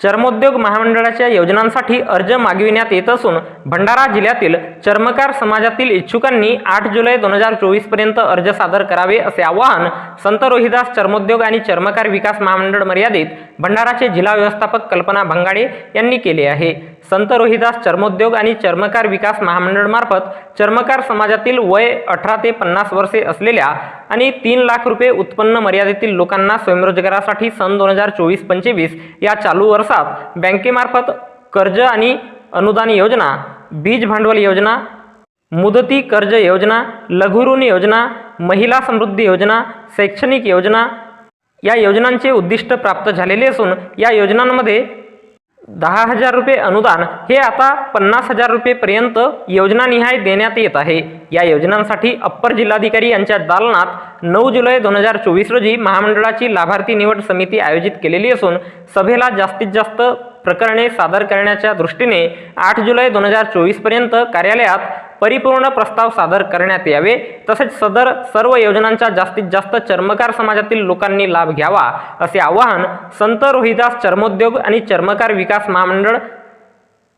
चर्मोद्योग महामंडळाच्या योजनांसाठी अर्ज मागविण्यात येत असून भंडारा जिल्ह्यातील चर्मकार समाजातील इच्छुकांनी आठ जुलै दोन हजार चोवीसपर्यंत अर्ज सादर करावे असे आवाहन संत रोहिदास चर्मोद्योग आणि चर्मकार विकास महामंडळ मर्यादित भंडाराचे जिल्हा व्यवस्थापक कल्पना भंगाडे यांनी केले आहे. संत रोहिदास चर्मोद्योग आणि चर्मकार विकास महामंडळमार्फत चर्मकार समाजातील वय अठरा ते पन्नास वर्षे असलेल्या आणि तीन लाख रुपये उत्पन्न मर्यादेतील लोकांना स्वयंरोजगारासाठी सन दोन हजार चोवीस पंचवीस या चालू वर्षात बँकेमार्फत कर्ज आणि अनुदान योजना बीज भांडवल योजना मुदती कर्ज योजना लघुऋण योजना महिला समृद्धी योजना शैक्षणिक योजना या योजनांचे उद्दिष्ट प्राप्त झालेले असून या योजनांमध्ये दहा हजार रुपये अनुदान हे आता पन्नास हजार रुपयेपर्यंत योजनानिहाय देण्यात येत आहे. या योजनांसाठी अप्पर जिल्हाधिकारी यांच्या दालनात नऊ जुलै दोन हजार चोवीस रोजी महामंडळाची लाभार्थी निवड समिती आयोजित केलेली असून सभेला जास्तीत जास्त प्रकरणे सादर करण्याच्या दृष्टीने आठ जुलै दोन हजार चोवीसपर्यंत कार्यालयात परिपूर्ण प्रस्ताव सादर करण्यात यावे. तसेच सदर सर्व योजनांचा जास्तीत जास्त चर्मकार समाजातील लोकांनी लाभ घ्यावा असे आवाहन संत रोहिदास चर्मोद्योग आणि चर्मकार विकास महामंडळ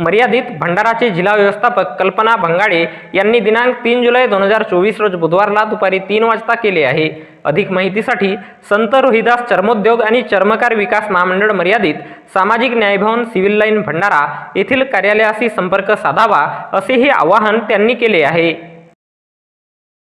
मर्यादित भंडाराचे जिल्हा व्यवस्थापक कल्पना भंगाडे यांनी दिनांक तीन जुलै दोन हजार चोवीस रोज बुधवारला दुपारी तीन वाजता केले आहे. अधिक माहितीसाठी संत रोहिदास चर्मोद्योग आणि चर्मकार विकास महामंडळ मर्यादित सामाजिक न्यायभवन सिव्हिल लाईन भंडारा येथील कार्यालयाशी संपर्क साधावा असेही आवाहन त्यांनी केले आहे.